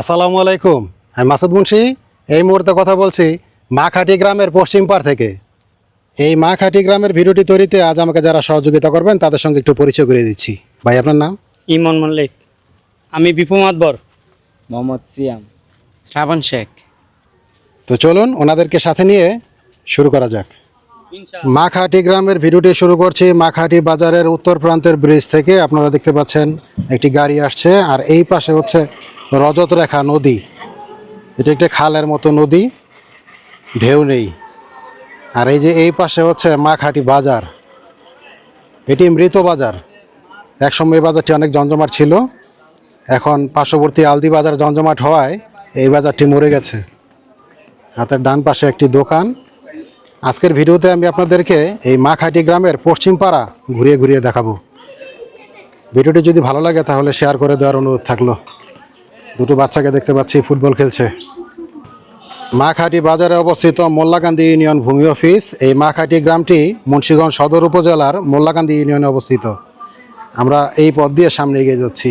আসসালামু আলাইকুম আমি মাসুদ মুন্সি। এই মুহূর্তে কথা বলছি মাখাটি গ্রামের পশ্চিম পার থেকে। এই মাখাটি গ্রামের ভিডিওটি তৈরিতে আজ আমাকে যারা সহযোগিতা করবেন তাদের সঙ্গে একটু পরিচয় করে দিচ্ছি। ভাই আপনার নাম? ইমন মল্লিক। আমি বিপু মাতবর মোহাম্মদ সিয়াম। শ্রাবণ শেখ। তো চলুন ওনাদেরকে সাথে নিয়ে শুরু করা যাক। মাখাটি গ্রামের ভিডিওটি শুরু করছি। মাখাটি বাজারের উত্তর প্রান্তের ব্রিজ থেকে আপনারা দেখতে পাচ্ছেন একটি গাড়ি আসছে, আর এই পাশে হচ্ছে রজত রেখা নদী। এটা একটা খালের মতো নদী, ঢেউ নেই। আর এই যে এই পাশে হচ্ছে মাখাটি বাজার। এটি মৃত বাজার। একসময় এই বাজারটি অনেক জমজমাট ছিল। এখন পার্শ্ববর্তী আলদি বাজার জমজমাট হওয়ায় এই বাজারটি মরে গেছে। হাতের ডান পাশে একটি দোকান। আজকের ভিডিওতে আমি আপনাদেরকে এই মাখাটি গ্রামের পশ্চিম পাড়া ঘুরিয়ে ঘুরিয়ে দেখাবো। ভিডিওটি যদি ভালো লাগে তাহলে শেয়ার করে দেওয়ার অনুরোধ থাকল। দুটো বাচ্চাকে দেখতে পাচ্ছি, ফুটবল খেলছে। মাখাটি বাজারে অবস্থিত মোল্লাকান্দি ইউনিয়ন ভূমি অফিস। এই মাখাটি গ্রামটি মুন্সিগঞ্জ সদর উপজেলার মোল্লাকান্দি ইউনিয়নে অবস্থিত। আমরা এই পথ দিয়ে সামনে এগিয়ে যাচ্ছি।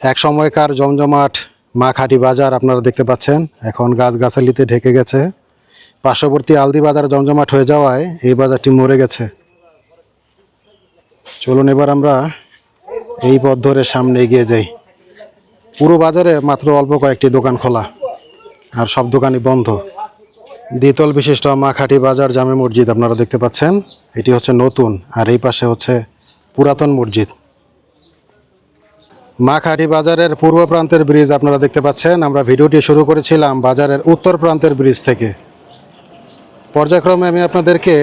এক সময়কার জমজমাট মাখাটি বাজার আপনারা দেখতে পাচ্ছেন। এখন গাছগাছালিতে ঢেকে গেছে। পার্শ্ববর্তী আলদি বাজার জমজমাট হয়ে যাওয়ায় এই বাজারটি মরে গেছে। চলুন এবার আমরা এই পথ ধরে সামনে এগিয়ে যাই। পুরো বাজারে মাত্র অল্প কয়েকটি দোকান খোলা আর সব দোকানই বন্ধ। দ্বিতল বিশিষ্ট মাখাটি বাজার জামে মসজিদ আপনারা দেখতে পাচ্ছেন। এটি হচ্ছে নতুন আর এই পাশে হচ্ছে পুরাতন মসজিদ। মাখাটি বাজারের পূর্ব প্রান্তের ব্রিজ আপনারা দেখতে পাচ্ছেন। আমরা ভিডিওটি শুরু করেছিলাম বাজারের উত্তর প্রান্তের ব্রিজ থেকে। পর্যায়ক্রমে আমি আপনাদেরকে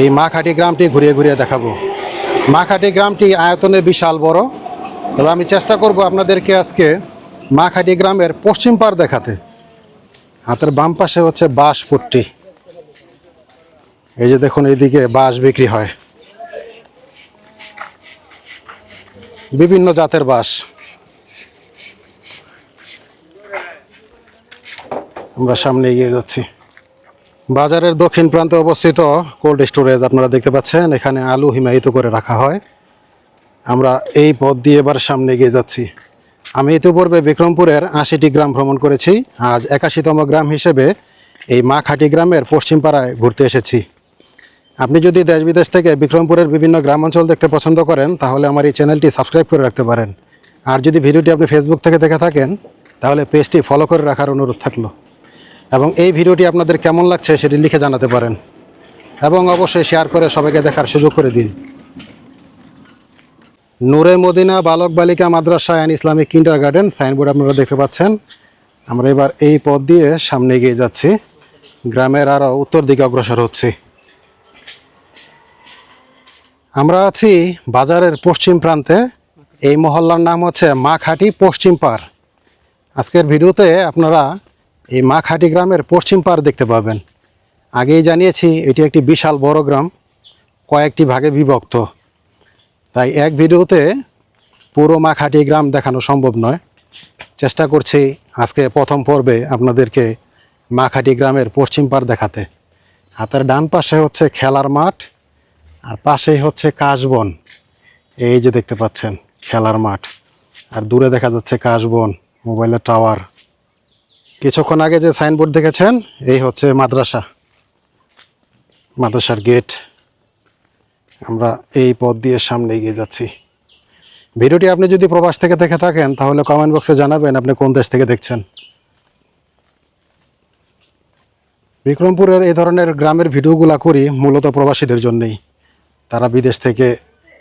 এই মাখাটি গ্রামটি ঘুরিয়ে ঘুরিয়ে দেখাবো। মাখাটি গ্রামটি আয়তনে বিশাল বড়। তবে আমি চেষ্টা করব আপনাদেরকে আজকে মাখাটি গ্রামের পশ্চিম পার দেখাতে। হাতের বাম পাশে হচ্ছে বাঁশ পট্টি এই যে দেখুন, এইদিকে বাঁশ বিক্রি হয়। বিভিন্ন জাতের বাঁশ। আমরা সামনে এগিয়ে যাচ্ছি। বাজারের দক্ষিণ প্রান্তে অবস্থিত কোল্ড স্টোরেজ আপনারা দেখতে পাচ্ছেন, এখানে আলু হিমায়িত করে রাখা হয়। আমরা এই পথ দিয়ে এবার সামনে এগিয়ে যাচ্ছি। আমি ইতিপূর্বে বিক্রমপুরের আশিটি গ্রাম ভ্রমণ করেছি, আজ একাশিতম গ্রাম হিসেবে এই মা মাখাটি গ্রামের পশ্চিম পাড়ায় ঘুরতে এসেছি। আপনি যদি দেশ বিদেশ থেকে বিক্রমপুরের বিভিন্ন গ্রাম অঞ্চল দেখতে পছন্দ করেন, তাহলে আমার এই চ্যানেলটি সাবস্ক্রাইব করে রাখতে পারেন। আর যদি ভিডিওটি আপনি ফেসবুক থেকে দেখে থাকেন, তাহলে পেজটি ফলো করে রাখার অনুরোধ থাকল। এবং এই ভিডিওটি আপনাদের কেমন লাগছে সেটি লিখে জানাতে পারেন। এবং অবশ্যই শেয়ার করে সবাইকে দেখার সুযোগ করে দিন। নূরে মদিনা বালক বালিকা মাদ্রাসা and Islamic kindergarten signboard আপনারা দেখতে পাচ্ছেন। আমরা এবার এই পথ দিয়ে সামনে এগিয়ে যাচ্ছি। গ্রামের আরও উত্তর দিকে অগ্রসর হচ্ছি। আমরা আছি বাজারের পশ্চিম প্রান্তে। এই মহল্লার নাম হচ্ছে মাখাটি পশ্চিম পাড়। আজকের ভিডিওতে আপনারা এই মাখাটি গ্রামের পশ্চিম পাড় দেখতে পাবেন। আগেই জানিয়েছি, এটি একটি বিশাল বড় গ্রাম, কয়েকটি ভাগে বিভক্ত। তাই এক ভিডিওতে পুরো মাখাটি গ্রাম দেখানো সম্ভব নয়। চেষ্টা করছি আজকে প্রথম পর্বে আপনাদেরকে মাখাটি গ্রামের পশ্চিম পাড় দেখাতে। হাতের ডান পাশে হচ্ছে খেলার মাঠ, আর পাশেই হচ্ছে কাশবন। এই যে দেখতে পাচ্ছেন, খেলার মাঠ। আর দূরে দেখা যাচ্ছে কাশবন, মোবাইলের টাওয়ার। কিছুক্ষণ আগে যে সাইনবোর্ড দেখেছেন, এই হচ্ছে মাদ্রাসা। মাদ্রাসার গেট। আমরা এই পথ দিয়ে সামনে এগিয়ে যাচ্ছি। ভিডিওটি আপনি যদি প্রবাস থেকে দেখে থাকেন, তাহলে কমেন্ট বক্সে জানাবেন আপনি কোন দেশ থেকে দেখছেন। বিক্রমপুরের এই ধরনের গ্রামের ভিডিওগুলা করি মূলত প্রবাসীদের জন্যই। তারা বিদেশ থেকে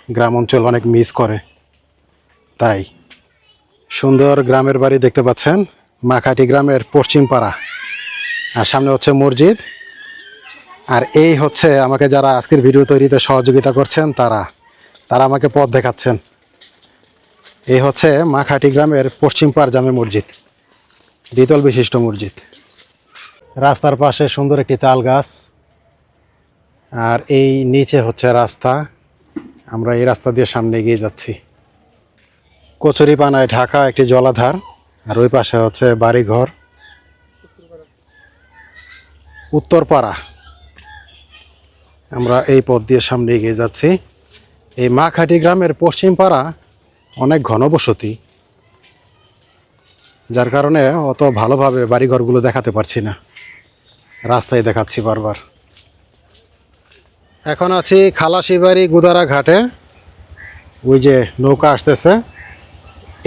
গ্রাম অঞ্চল অনেক মিস করে। তাই সুন্দর গ্রামের বাড়ি দেখতে পাচ্ছেন। মাখাটি গ্রামের পশ্চিম পাড়া আর সামনে হচ্ছে মসজিদ। আর এই হচ্ছে আমাকে যারা আজকের ভিডিও তৈরিতে সহযোগিতা করছেন তারা। তারা আমাকে পথ দেখাচ্ছেন। এই হচ্ছে মাখাটি গ্রামের পশ্চিম পাড় জামে মসজিদ। দ্বিতল বিশিষ্ট মসজিদ। রাস্তার পাশে সুন্দর একটি তাল গাছ। আর এই নিচে হচ্ছে রাস্তা। আমরা এই রাস্তা দিয়ে সামনে এগিয়ে যাচ্ছি। কচুরিপানায় ঢাকা একটি জলাধার। আর ওই পাশে হচ্ছে বাড়িঘর। উত্তরপাড়া। আমরা এই পথ দিয়ে সামনে এগিয়ে যাচ্ছি। এই মাখাটি গ্রামের পশ্চিম পাড়া অনেক ঘনবসতি, যার কারণে অত ভালোভাবে বাড়িঘরগুলো দেখাতে পারছি না। রাস্তায় দেখাচ্ছি বারবার। এখন আছি খালাসিবাড়ি গুদারা ঘাটে ওই যে নৌকা আসতেছে।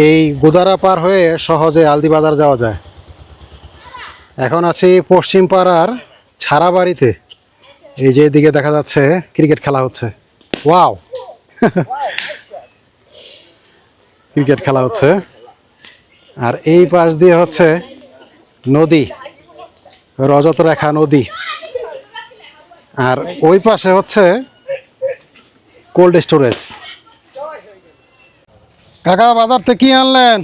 এই গুদারা পার হয়ে সহজে আলদি বাজার যাওয়া যায়। এখন আছি পশ্চিম পাড়ার ছাড়া বাড়িতে এই যে দিকে দেখা যাচ্ছে ক্রিকেট খেলা হচ্ছে। ওয়াও! ক্রিকেট খেলা হচ্ছে। আর এই পাশ দিয়ে হচ্ছে নদী, রজত রেখা নদী। আর ওই পাশে হচ্ছে কোল্ড স্টোরেজ। কাকা বাজার থেকে কি আনলেন?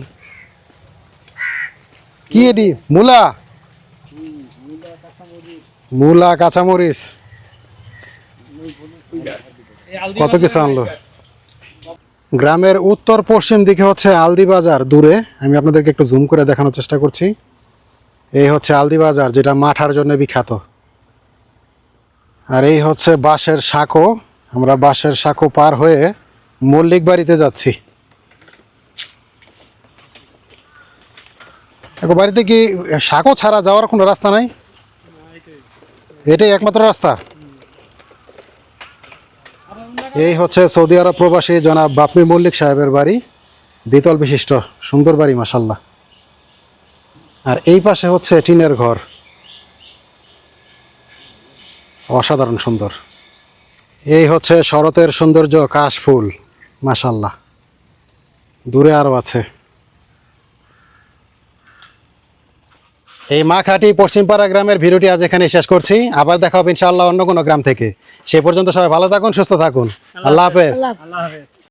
কি এটি? মূলা? মূলা কাঁচামরিচ। কত কিছু আনলো? গ্রামের উত্তর পশ্চিম দিকে হচ্ছে আলদি বাজার, দূরে। আমি আপনাদেরকে একটু জুম করে দেখানোর চেষ্টা করছি। এই হচ্ছে আলদি বাজার, যেটা মাঠার জন্য বিখ্যাত। আর এই হচ্ছে বাঁশের সাঁকো। আমরা বাঁশের সাঁকো পার হয়ে মল্লিক বাড়িতে যাচ্ছি। বাড়িতে কি সাঁকো ছাড়া যাওয়ার কোনো রাস্তা নাই? এটাই একমাত্র রাস্তা? এই হচ্ছে সৌদি আরব প্রবাসী জনাব বাপমি মল্লিক সাহেবের বাড়ি, দ্বিতল বিশিষ্ট, সুন্দর বাড়ি মাসাল্লাহ আর এই পাশে হচ্ছে টিনের ঘর। অসাধারণ সুন্দর। এই হচ্ছে শরতের সৌন্দর্য কাশ ফুল মাসাল্লাহ দূরে আরও আছে। এই মাখাটি পশ্চিমপাড়া গ্রামের ভিডিওটি আজ এখানে শেষ করছি। আবার দেখা হবে ইনশাআল্লাহ অন্য কোনো গ্রাম থেকে। সে পর্যন্ত সবাই ভালো থাকুন সুস্থ থাকুন। আল্লাহ হাফেজ। আল্লাহ হাফেজ।